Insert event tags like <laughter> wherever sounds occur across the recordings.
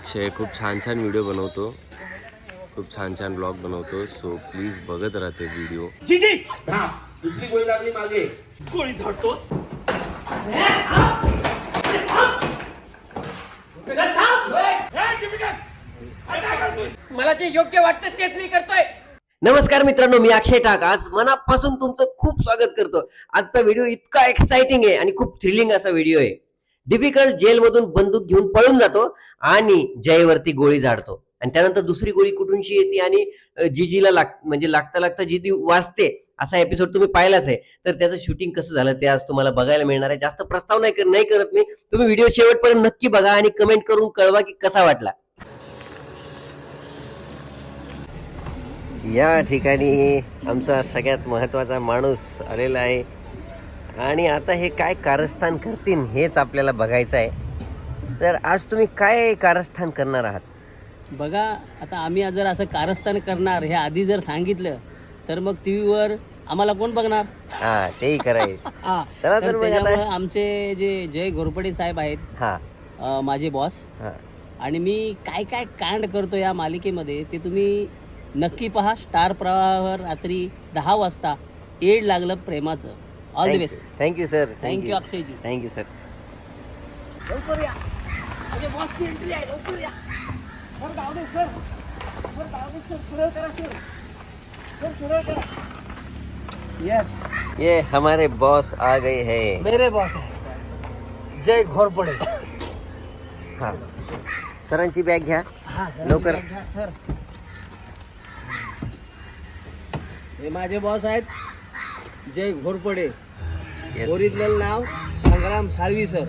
अक्षय खूप छान छान व्हिडिओ बनवतो. खूप छान छान ब्लॉग बनवतो. सो प्लीज बघत राहते व्हिडिओ. जीजी हा दुसरी गोळी लागली मागे. गोळी झाडतोस? मला जे योग्य वाटतं तेच मी करतोय. नमस्कार मित्रांनो मी अक्षय टाक. आज मनापासून तुमचं खूप स्वागत करतो. आजचा व्हिडिओ इतका एक्साइटिंग आहे आणि खूप थ्रिलिंग असा व्हिडिओ आहे. डिफिकल्ट जेलमधून बंदूक घेऊन पळून जातो आणि जयवरती गोळी झाडतो. आणि त्यानंतर दुसरी गोळी कुठूनशी येते आणि जीजीला लाग म्हणजे लागता लागता जिजी वाचते. असा एपिसोड तुम्ही पाहिलाच आहे. तर त्याचं शूटिंग कसं झालं ते आज तुम्हाला बघायला मिळणार आहे. जास्त प्रस्ताव नाही कर- नाही करत मी. तुम्ही व्हिडिओ शेवटपर्यंत नक्की बघा आणि कमेंट करून कळवा की कसा वाटला. या ठिकाणी आमचा सगळ्यात महत्त्वाचा माणूस आलेला आहे. आणि आता हे काय कारस्थान करतील हेच आपल्याला बघायचं आहे. तर आज तुम्ही काय कारस्थान करणार आहात? बघा आता आम्ही जर असं कारस्थान करणार हे आधी जर सांगितलं तर मग टीव्हीवर आम्हाला कोण बघणार? हा तेही कराय <laughs> चला तर आता- आमचे जे जय घोरपडे साहेब आहेत हा. अं, माझे बॉस हा. आणि मी काय काय कांड करतो या मालिकेमध्ये ते तुम्ही नक्की पहा. स्टार प्रवाहावर रात्री दहा वाजता एड लागलं प्रेमाचं. All the best thank you sir thank you अक्षयजी thank you sir लवकर या म्हणजे बॉसची एंट्री आहे लवकर या सर दे सर सर दे सर सरळ करा सर सर सरळ करा यस ये हमारे बॉस आ गए हैं। मेरे बॉस आहे जय घोरपडे हा। सरांची बॅग घ्या। हा लवकर. सर। हे माझे बॉस आहेत। जय घोरपडे. ओरिजिनल नाव संग्राम साळवी सर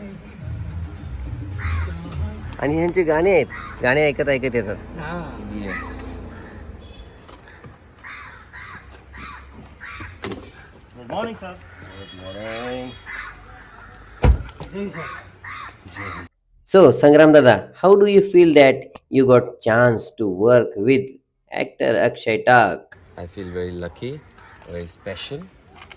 आणि ह्यांचे गाणे आहेत गाणे ऐकत ऐकत येतात good morning sir Jai sir So, Sangram Dada, how do you feel that you got chance to work with actor Akshay Tak? I feel very lucky, very special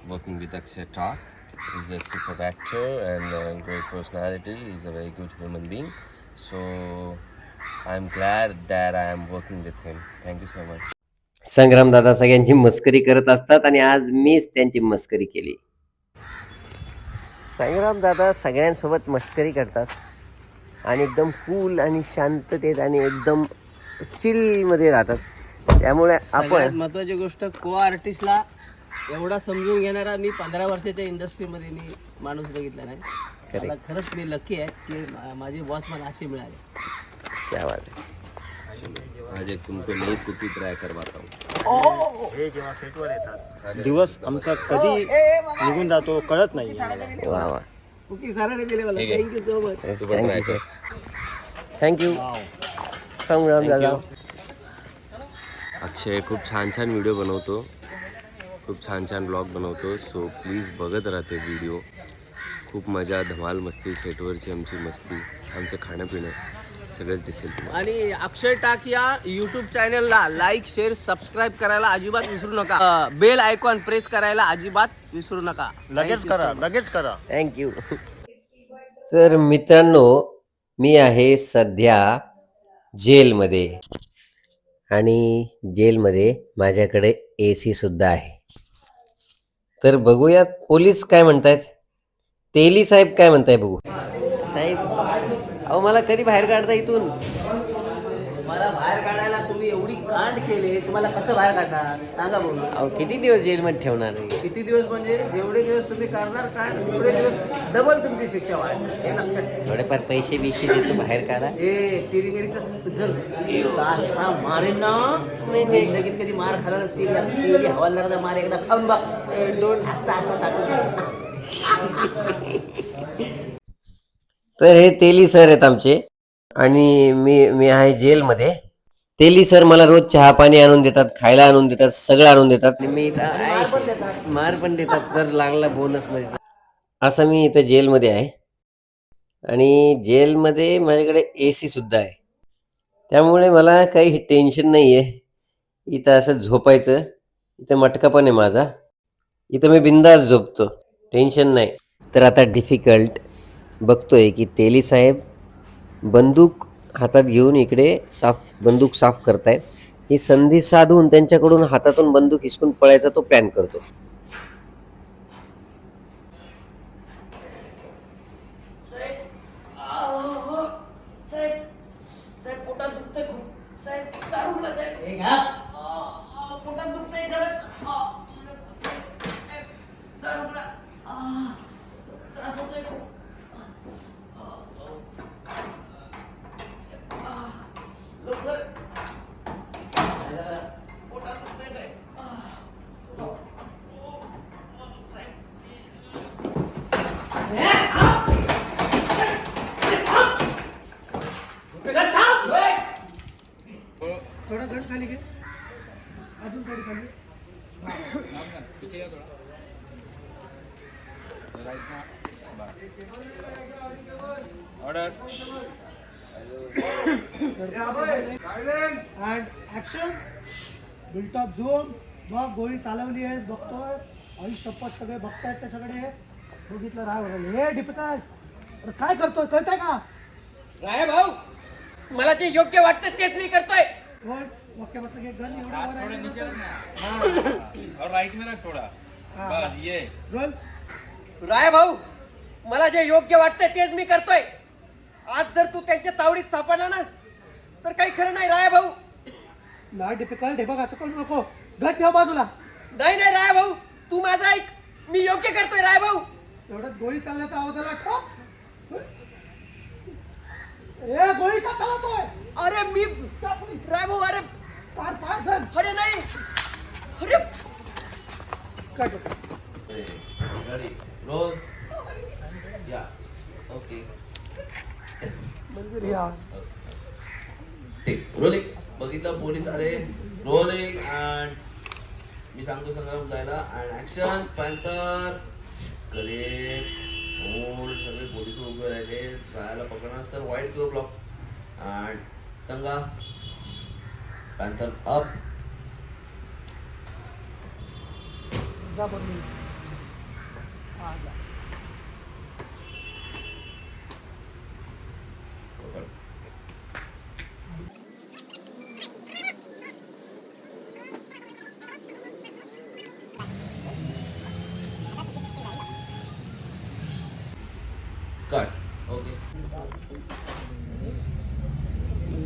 working with Akshay Tak. He's a super actor and a great personality. He's a very good human being. So I'm glad that I am working with him. Thank you so much. Sangram Dada सगळ्यांची मस्करी करत असतात आणि आज मीच त्यांची मस्करी केली संग्राम दादा सगळ्यांसोबत मस्करी करतात आणि एकदम कूल आणि शांततेत आणि एकदम चिलमध्ये राहतात त्यामुळे आपण महत्वाची गोष्ट को आर्टिस्टला एवढा समजून घेणारा मी पंधरा वर्षाच्या इंडस्ट्रीमध्ये मी माणूस बघितला नाही. मला खरंच मी लकी आहे की मा- माझे बॉस मला असे मिळाले. क्या बात आहे. आज एक तुमको नई कुकी ट्राय करवाता हूँ हे जेव्हा सेटवर येतात. दिवस आमचा कधी निघून जातो कळत नाही. वा वा. ओके सरांनी दिले मला. ठीक आहे. थँक्यू सो मच तू पण ट्राय कर. थँक्यू दादा अक्षय खूप छान छान व्हिडिओ बनवतो. खूप छान छान ब्लॉग बनवतो. सो प्लीज बघत राहते व्हिडिओ खूप मजा धमाल मस्ती सेटवरची आमची मस्ती आमचं खाणं पिणं सगळंच दिसेल आणि अक्षय टाक या युट्यूब चॅनलला लाईक शेअर सबस्क्राईब करायला अजिबात विसरू नका. बेल आयकॉन प्रेस करायला अजिबात विसरू नका. लगेच करा. लगेच करा. थँक्यू तर मित्रांनो मी आहे सध्या जेलमध्ये. आणि जेलमध्ये माझ्याकडे ए सी सुद्धा आहे. तर बघूयात पोलीस काय म्हणतायत. तेली साहेब काय म्हणताय बघू. साहेब अहो मला कधी बाहेर काढता इथून? मला बाहेर काढायला तुम्ही एवढी कांड केले तुम्हाला कसं बाहेर काढणार? सांगा बघू अहो किती दिवस जेलमध्ये ठेवणार आहे? किती दिवस म्हणजे जेवढे दिवस तुम्ही करणार कांड तेवढे दिवस डबल तुमची शिक्षा वाढणार. हे लक्षात ठेवा. थोडेफार पैसे बिशे देतो बाहेर काढा. ए चिरीमिरीचं जर असा मारेन ना. जिंदगीत कधी मार खाला नसेल या तेली हवालदाराचा मार एकदा खाऊन बघ. दोन. असा असा टाकून. तर हे तेली सर आहेत आमचे. आणि मी मी आहे जेलमध्ये. तेली सर मला रोज चहा पाणी आणून देतात खायला आणून देतात सगळं आणून देतात. आणि मी इथं आहे. मार पण देतात. जर लागला बोनसमध्ये. असं मी इथं जेलमध्ये आहे. आणि जेलमध्ये माझ्याकडे ए सी सुद्धा आहे. त्यामुळे मला काही टेन्शन नाही आहे इथं असं झोपायचं. इथं मटका पण आहे माझा. इथं मी बिंदास झोपतो. टेन्शन नाही. तर आता डिफिकल्ट बघतोय की तेली साहेब बंदूक हातात घेऊन इकडे साफ बंदूक साफ करतायत. ही संधी साधून त्यांच्याकडून हातातून बंदूक हिसकून पळायचा तो प्लॅन करतो हे घ्या. थोडा गण खाली घे अजून थोडी खाली अँड ऍक्शन बिल्टॉप झोन बघ गोळी चालवली आहेस बघतोय. आई शपथ सगळे बघतायत त्याच्याकडे बघितलं राह हे डिफिकल्ट. काय करतोय? कळतंय का? राय भाऊ मला जे योग्य वाटतं तेच मी करतोय. वर वाक्य बसलं की गन एवढा वर आहे नंतर- और राइट में रख थोड़ा. हा. बस ये. रोल राय भाऊ मला जे योग्य वाटतं तेच मी करतोय. आज जर तू त्यांच्या तावडीत सापडला ना तर काही खरं नाही राय भाऊ. नाही डिफिकल्ट हे बघ असं करू नको. गन ठेव बाजूला. नाही नाही राय भाऊ तू माझा ऐक. मी योग्य करतोय राय भाऊ. एवढ्यात गोळी चालण्याचा आवाज आला. ए गोळी का चालवतोय अरे मी पोलीस. राय भाऊ अरे पाड पाड गन अरे नाही. अरे कट रेडी रोल या ओके रिया टेक रोलिंग बघितलं पोलीस आले रोलिंग अँड मी सांगतो संग्राम जायला and action panther correct hold सगळे पोलीस उभे राहिले राहायला पकडणार सर वाईट ग्लो ब्लॉक अँड संगा पॅन्थर अप जा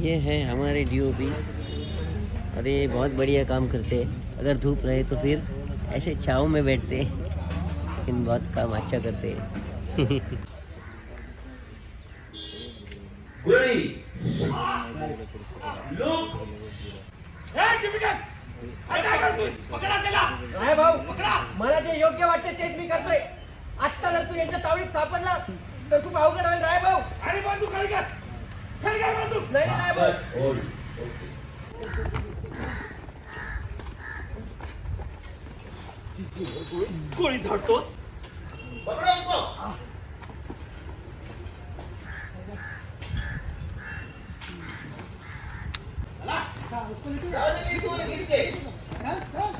ये है हमारे डीओपी अरे बहुत बढ़िया काम करते हैं। अगर धूप रहे तो फिर ऐसे छाव में बैठते हैं। लेकिन बहुत काम अच्छा करते हैं। गोळी भाऊ मला जे योग्य वाटते तेच मी करतोय. आत्ता जर तू यांच्या तावडीत सापडला तर खूप अवघड होईल राय भाऊ? खाली. खाली. नाही राय कट होल्ड गोळी झाडतोस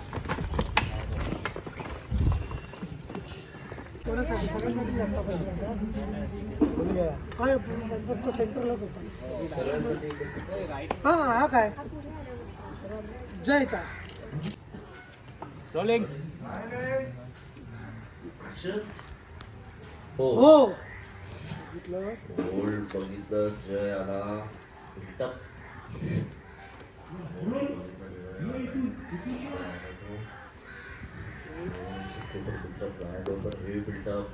कोणासाठी? सगळ्यांसाठी लॅपटॉप काय सेंटरलाच होता. हा हा काय? जयचा. रोलिंग हो. हो. होल्ड बघितलं जय आला. बिल्टअप हेवी बिल्टअप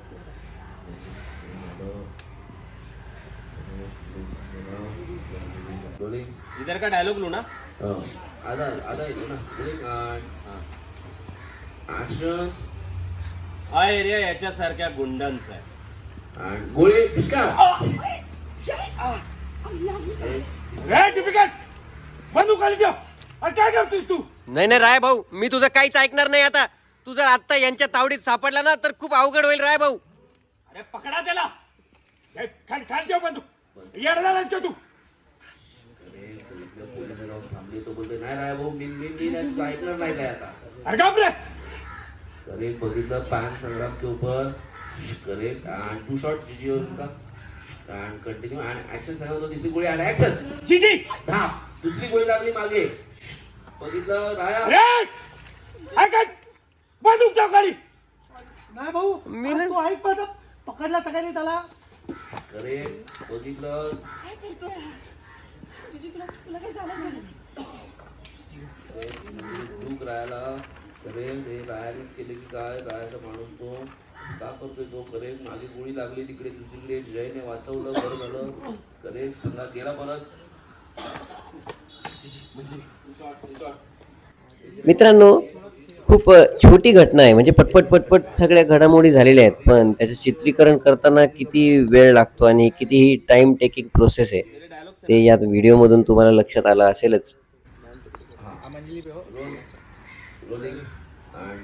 रोलिंग इधर का डायलॉग लू ना? आधा आधा येतो ना. ऍक्शन हा एरिया याच्यासारख्या गुंडांचा. आहे गोळी नाही नाही राय भाऊ मी तुझं काहीच ऐकणार नाही आता. तू जर आत्ता यांच्या तावडीत सापडला ना तर खूप अवघड होईल राय भाऊ. अरे पकडा त्याला. तू? अरे बघितलं पोलीस जाऊन थांबली तो नाही राय भाऊ मी मी मी ऐकणार नाही काय आता? करेक्ट बघितलं पॅन संग्राम के ऊपर करेक्ट एंड टू शॉट जीजी और उनका आणि कंटिन्यू आणि ऍक्शन सांगतो तिसरी गोळी आणि ऍक्शन जी जी। दहा दुसरी गोळी लागली मागे। बघितलं राया। ए ऐक बंदूक ठेव खाली नाही भाऊ तू ऐक माझं पकडला सगळ्यांनी त्याला. करेक्ट बघितलं काय करतोय तुझी तुला तुला काही झालं? नाही राहायला करेक्ट हे रायानेच केले की काय रायाचा माणूस तो का करतोय तो करेल? मागे गोळी लागली तिकडे दुसरीकडे जयने वाचवलं बरं झालं. करेल संघात गेला परत. मित्रांनो खूप छोटी घटना आहे. म्हणजे पटपट पटपट सगळ्या घडामोडी झालेल्या आहेत पण त्याचं चित्रीकरण करताना किती वेळ लागतो आणि कितीही टाइम टेकिंग प्रोसेस आहे ते यात व्हिडिओमधून तुम्हाला लक्षात आलं असेलच रोलिंग आणि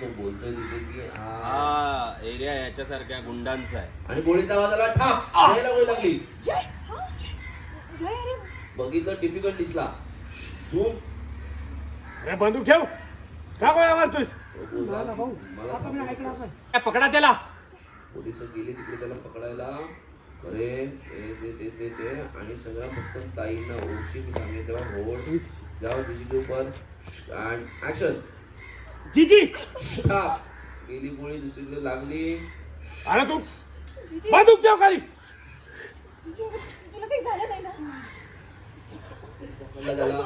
तो बोलतोय तिथे की हा. हा एरिया याच्यासारख्या गुंडांचा आहे. आणि गोळीचा आवाज आला ठाप गोळी लागली जय हा जय जय अरे. बघितलं डिफिकल्ट दिसला. झूम अरे बंदूक ठेव. का गोळ्या मारतोस मला आता मी ऐकणार नाही. ए, पकडा त्याला. पोलीस गेली तिकडे त्याला पकडायला. अरे हे ते ते ते ते आणि सगळं फक्त ताईंना ओळशी मी सांगितलं. तेव्हा होड जाओ तिची ऊपर अँड ऍक्शन जी जी गेली गोळी दुसरीकडे लागली. अरे तू जीजी! बंदूक ठेव खाली. जीजी तुला काही झालं नाही ना? पकडला त्याला.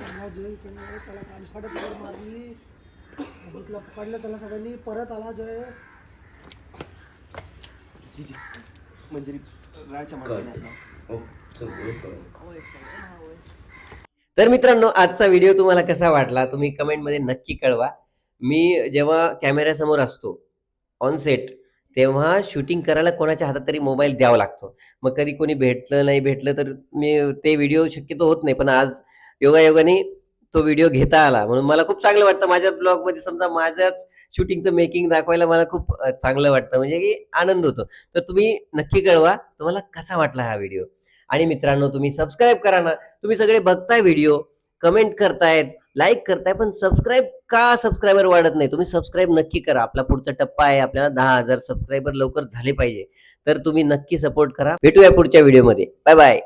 हा? जय कामसाडे पकड मारली. बघितलं पकडलं त्याला सगळ्यांनी. परत आला जय. मंजिरी राहायच्या माणसाने हो चल बोल चल. तर मित्रांनो आजचा व्हिडिओ तुम्हाला कसा वाटला? तुम्ही कमेंटमध्ये नक्की कळवा. मी जेव्हा कॅमेऱ्यासमोर असतो ऑन सेट तेव्हा शूटिंग करायला कोणाच्या हातात तरी मोबाईल द्यावा लागतो. मग कधी कोणी भेटलं नाही भेटलं तर मी ते व्हिडिओ शक्यतो होत नाही. पण आज योगायोगाने तो व्हिडिओ घेता आला. म्हणून मला खूप चांगलं वाटतं. माझ्या ब्लॉगमध्ये समजा माझ्याच शूटिंगचं मेकिंग दाखवायला मला खूप चांगलं वाटतं. म्हणजे की आनंद होतो. तर तुम्ही नक्की कळवा तुम्हाला कसा वाटला हा व्हिडिओ आणि मित्रांनो तुम्ही सबस्क्राईब करा ना. तुम्ही सगळे बघताय व्हिडिओ कमेंट करतायत लाईक करताय पण सबस्क्राईब का सबस्क्रायबर वाढत नाही? तुम्ही सबस्क्राईब नक्की करा. आपला पुढचा टप्पा आहे आपल्याला दहा हजार सबस्क्रायबर लवकर झाले पाहिजे. तर तुम्ही नक्की सपोर्ट करा. भेटूया पुढच्या व्हिडिओमध्ये बाय बाय